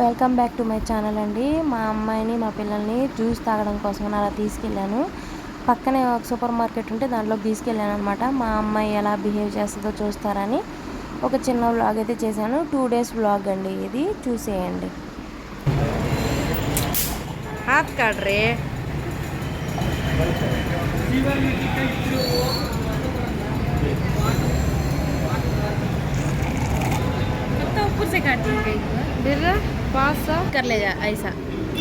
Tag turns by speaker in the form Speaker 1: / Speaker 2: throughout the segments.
Speaker 1: Welcome back to my channel అండి. మా అమ్మాయిని మా పిల్లల్ని జ్యూస్ తాగడం కోసం అలా తీసుకెళ్ళాను. పక్కనే ఒక సూపర్ మార్కెట్ ఉంటే దాంట్లో తీసుకెళ్ళాను అనమాట మా అమ్మాయి ఎలా బిహేవ్ చేస్తుందో చూస్తారని ఒక చిన్న వ్లాగ్ అయితే చేశాను. టూ డేస్ వ్లాగ్ అండి ఇది. చూసేయండి. హాత్ ఉప్పు సే బిర్రా? दी गई
Speaker 2: फिर पाँच सौ
Speaker 1: कर ले जा ऐसा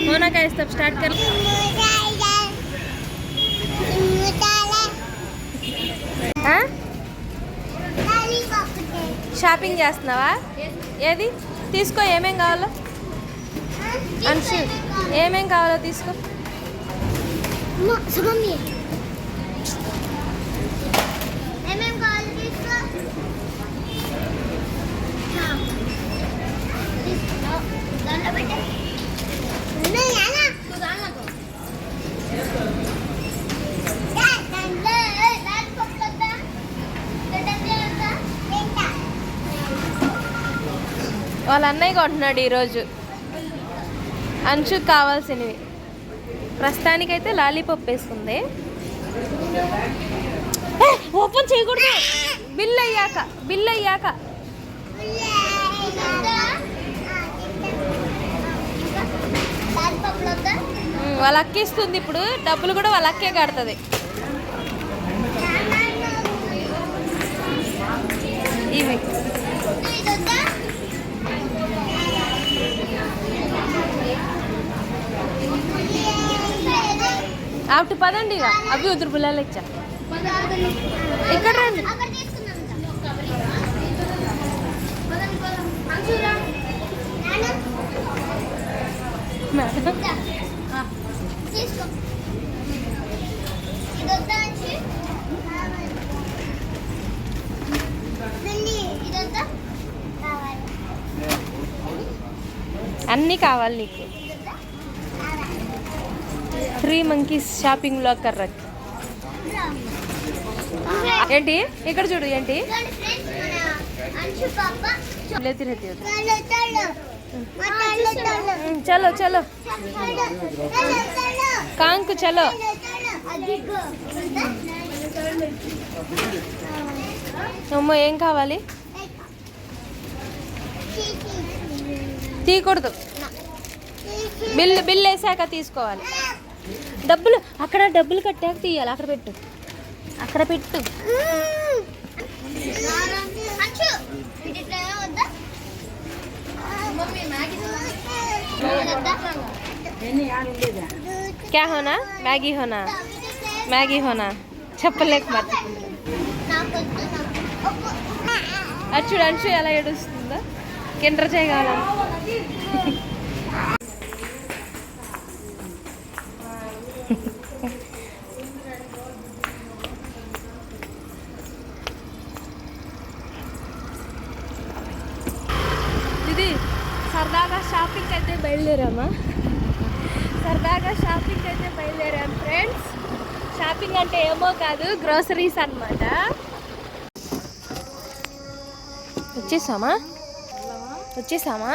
Speaker 1: होना का तब स्टार्ट कर ఆ? షాపింగ్ చేస్తున్నావా ఏది తీసుకో ఏమేం కావాలో అంశు ఏమేం కావాలో తీసుకో
Speaker 3: ఏమేం
Speaker 1: వాళ్ళ అన్నయ్య కొంటున్నాడు ఈరోజు. అంశుకు కావాల్సినవి. ప్రస్తుతానికైతే లాలీపాప్ వేసుకుంది. ఓపెన్ చేయకూడదు. బిల్ అయ్యాక. బిల్ అయ్యాక. వాళ్ళ అక్క ఇస్తుంది ఇప్పుడు. డబ్బులు కూడా వాళ్ళ అక్కే కడుతుంది. అటు పదండి ఇక. అవి ఉదురు పిల్లలు ఇచ్చా. ఇక్కడ రండి అన్నీ కావాలి నీకు. త్రీ మంకీస్ షాపింగ్లో కర్రక్. ఏంటి? ఇక్కడ చూడు ఏంటి?
Speaker 3: ఇదిగోండి చలో చలో.
Speaker 1: కాంకు చలో. అమ్మ ఏం కావాలి? తీయకూడదు. బిల్లు బిల్ వేసాక తీసుకోవాలి. డబ్బులు అక్కడ డబ్బులు కట్టాక తీయాలి. అక్కడ పెట్టు. అక్కడ పెట్టు. క్యా హోనా మ్యాగీ హోనా మ్యాగీ హోనా చెప్పలేక మరి చూడు అంశు ఎలా ఏడుస్తుందో కిండ్ర చేయగలం ఇది సరదాగా షాపింగ్ అయితే బయలుదేరామా? సరదాగా షాపింగ్ అయితే బయలుదేరాం ఫ్రెండ్స్ షాపింగ్ అంటే ఏమో కాదు గ్రోసరీస్ అన్నమాట. వచ్చేసామా? వచ్చేసామా?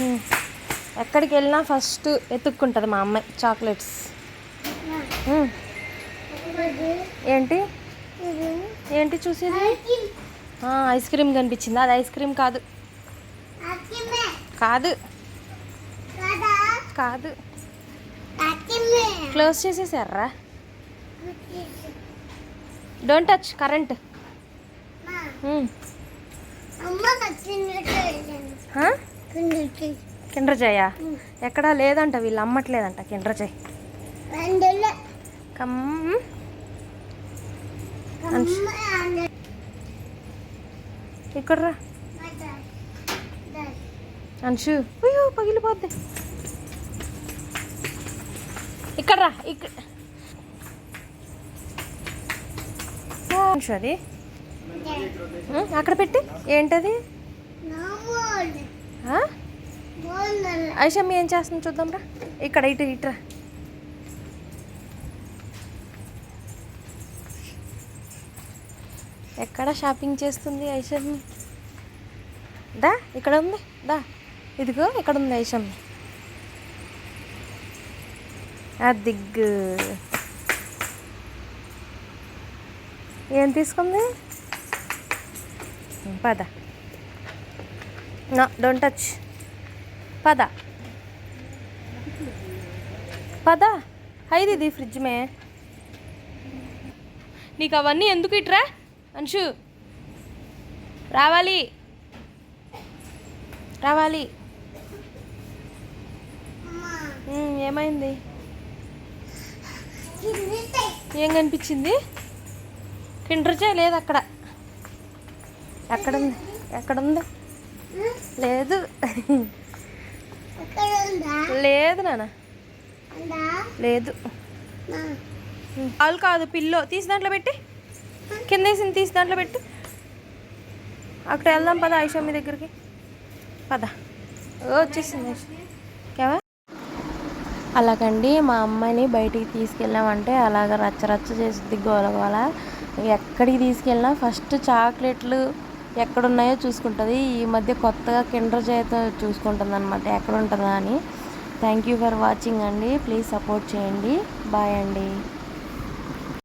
Speaker 1: ఉమ్. ఎక్కడికి వెళ్ళినా ఫస్ట్ ఎత్తుక్కుంటుంది మా అమ్మాయి చాక్లెట్స్. ఏంటి? ఏంటి చూసేది? ఐస్ క్రీమ్ కనిపించింది? అది ఐస్ క్రీమ్ కాదు. కాదు. కాదు. క్లోజ్ చేసేసారా? డోంట్ టచ్ కరెంట్ జయ ఎక్కడా లేదంట వీళ్ళు అమ్మట్లేదంట కిండ్ర జయ్ కమ్. ఇక్కడ రా అంశు. అయ్యో పగిలిపోద్ది. ఇక్కడ రా ఇక్కడ అంశు అది. అక్కడ పెట్టి. ఏంటది? ఐషమ్మి ఏం చేస్తుంది చూద్దాం రా ఇక్కడ ఇటు ఇట్రా. ఎక్కడ షాపింగ్ చేస్తుంది ఐషమ్మి దా ఇక్కడ ఉంది. దా ఇదిగో ఇక్కడ ఉంది ఐషమ్మి దిగ్ ఏం తీసుకుంది? పద. డోంట్ టచ్ పద. పద. హైది ఇది ఫ్రిడ్జ్ మే. నీకు అవన్నీ ఎందుకు ఇట్రా? అంశు. రావాలి. రావాలి. ఏమైంది? ఏం కనిపించింది? కిండర్ జాయ్ లేదు అక్కడ. ఎక్కడుంది? ఎక్కడుంది? లేదు. లేదు నాన్న. లేదు.
Speaker 3: మా.
Speaker 1: పాలు కాదు పిల్లో. తీసి దాంట్లో పెట్టి. కింద వేసింది తీసి దాంట్లో పెట్టు. అక్కడ వెళ్దాం పద ఐషమ్మి దగ్గరికి. పద. ఓ, వచ్చేసింది ఐష. కేవా అలాగండి మా అమ్మాయిని బయటికి తీసుకెళ్ళామంటే అలాగ రచ్చ రచ్చ చేస్తుంది గోల గోల. ఎక్కడికి తీసుకెళ్ళినా ఫస్ట్ చాక్లెట్లు ఎక్కడున్నాయో చూసుకుంటుంది. ఈ మధ్య కొత్తగా కిండర్ చేత చూసుకుంటుంది అనమాట ఎక్కడ ఉంటుందా అని. థ్యాంక్ యూ ఫర్ వాచింగ్ అండి. ప్లీజ్ సపోర్ట్ చేయండి. బాయ్ అండి.